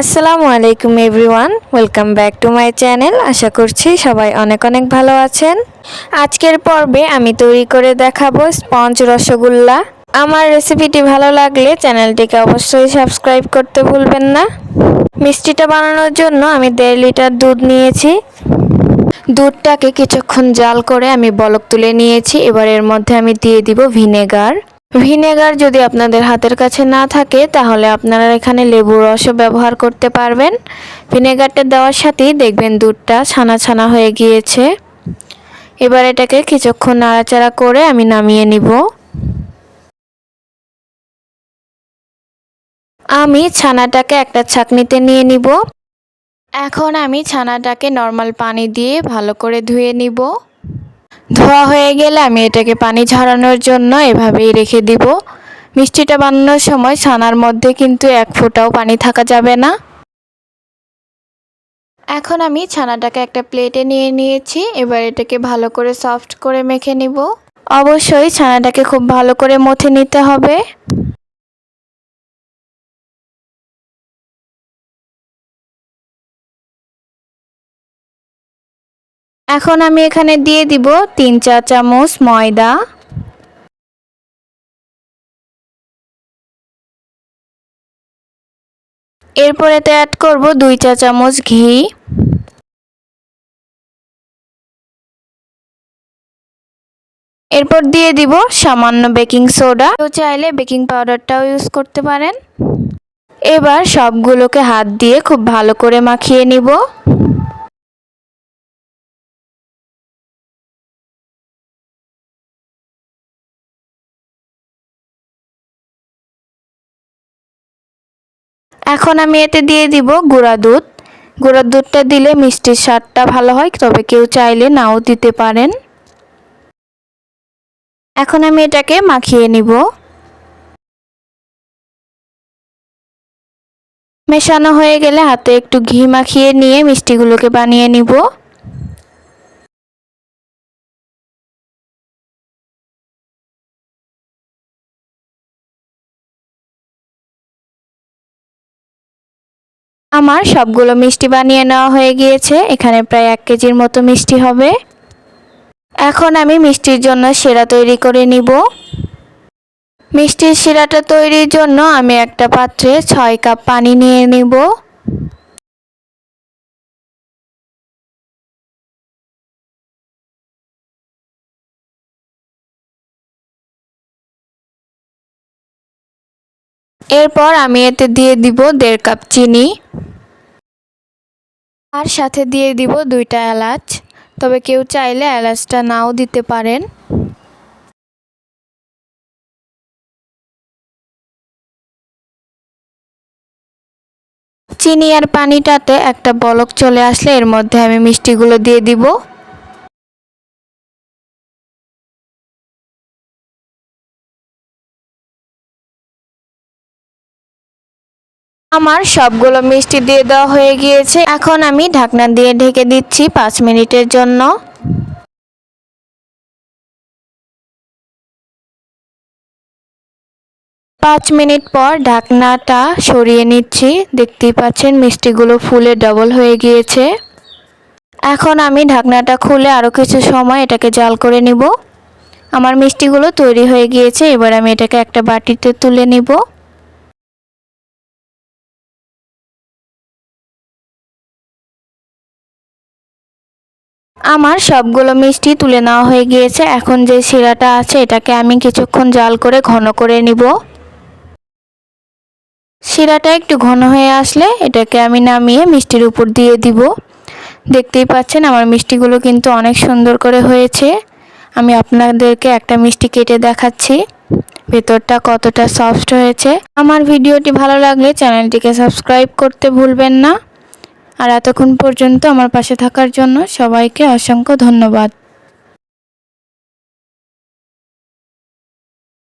আসসালামু আলাইকুম everyone, welcome back to my channel. আশা করছি সবাই অনেক অনেক ভালো আছেন। আজকের পর্বে আমি তৈরি করে দেখাবো স্পঞ্জ রসগোল্লা। আমার রেসিপিটি ভালো লাগলে চ্যানেলটিকে অবশ্যই সাবস্ক্রাইব করতে ভুলবেন না। মিষ্টিটা বানানোর জন্য আমি দেড় লিটার দুধ নিয়েছি। দুধটাকে কিছুক্ষণ জাল করে আমি বলক তুলে নিয়েছি। এবার এর মধ্যে আমি দিয়ে দিব ভিনেগার। ভিনেগার যদি আপনাদের হাতের কাছে না থাকে, তাহলে আপনারা এখানে লেবুর রসও ব্যবহার করতে পারবেন। ভিনেগারটা দেওয়ার সাথেই দেখবেন দুধটা ছানা ছানা হয়ে গিয়েছে। এবার এটাকে কিছুক্ষণ নাড়াচাড়া করে আমি নামিয়ে নিব। আমি ছানাটাকে একটা ছাকনিতে নিয়ে নিব। এখন আমি ছানাটাকে নর্মাল পানি দিয়ে ভালো করে ধুয়ে নিব। ধোয়া হয়ে গেলে আমি এটাকে পানি ঝরানোর জন্য এভাবেই রেখে দিব। মিষ্টিটা বানানোর সময় ছানার মধ্যে কিন্তু এক ফোঁটাও পানি থাকা যাবে না। এখন আমি ছানাটাকে একটা প্লেটে নিয়ে নিয়েছি, এবার এটাকে ভালো করে সফট করে মেখে নিব। অবশ্যই ছানাটাকে খুব ভালো করে মথে নিতে হবে। এখন আমি এখানে দিয়ে দিব তিন চা চামচ ময়দা। এরপরেতে অ্যাড করব দুই চা চামচ ঘি। এরপর দিয়ে দিব সামান্য বেকিং সোডা। কেউ চাইলে বেকিং পাউডারটাও ইউজ করতে পারেন। এবার সবগুলোকে হাত দিয়ে খুব ভালো করে মাখিয়ে নিব। এখন আমি এতে দিয়ে দিব গুঁড়া দুধ। গুঁড়া দুধটা দিলে মিষ্টির স্বাদটা ভালো হয়, তবে কেউ চাইলে নাও দিতে পারেন। এখন আমি এটাকে মাখিয়ে নিব। মেশানো হয়ে গেলে হাতে একটু ঘি মাখিয়ে নিয়ে মিষ্টিগুলোকে বানিয়ে নিব। আমার সবগুলো মিষ্টি বানিয়ে নেওয়া হয়ে গিয়েছে। এখানে প্রায় এক কেজির মতো মিষ্টি হবে। এখন আমি মিষ্টির জন্য সেরা তৈরি করে নিব। মিষ্টির শিরাটা তৈরির জন্য আমি একটা পাত্রে ছয় কাপ পানি নিয়ে নিব। এরপর আমি এতে দিয়ে দিব দেড় কাপ চিনি। আর সাথে দিয়ে দিব দুইটা এলাচ। তবে কেউ চাইলে এলাচটা নাও দিতে পারেন। চিনি আর পানিটাতে একটা বলক চলে আসলে এর মধ্যে আমি মিষ্টিগুলো দিয়ে দিব। আমার সবগুলো মিষ্টি দিয়ে দেওয়া হয়ে গিয়েছে। এখন আমি ঢাকনা দিয়ে ঢেকে দিচ্ছি পাঁচ মিনিটের জন্য। পাঁচ মিনিট পর ঢাকনাটা সরিয়ে নিচ্ছি। দেখতেই পাচ্ছেন মিষ্টিগুলো ফুলে ডবল হয়ে গিয়েছে। এখন আমি ঢাকনাটা খুলে আরও কিছু সময় এটাকে জাল করে নিব। আমার মিষ্টিগুলো তৈরি হয়ে গিয়েছে। এবার আমি এটাকে একটা বাটিতে তুলে নিব। আমার সবগুলো মিষ্টি তুলে নেওয়া হয়ে গিয়েছে। এখন যে শিরাটা আছে, এটাকে আমি কিছুক্ষণ জাল করে ঘন করে নিব। শিরাটা একটু ঘন হয়ে আসলে এটাকে আমি নামিয়ে মিষ্টির উপর দিয়ে দিব। দেখতেই পাচ্ছেন, আমার মিষ্টিগুলো কিন্তু অনেক সুন্দর করে হয়েছে। আমি আপনাদেরকে একটা মিষ্টি কেটে দেখাচ্ছি। ভেতরটা কতটা সফট হয়েছে। আমার ভিডিওটি ভালো লাগলে চ্যানেলটিকে সাবস্ক্রাইব করতে ভুলবেন না। আর এতক্ষণ পর্যন্ত আমার পাশে থাকার জন্য সবাইকে অসংখ্য ধন্যবাদ।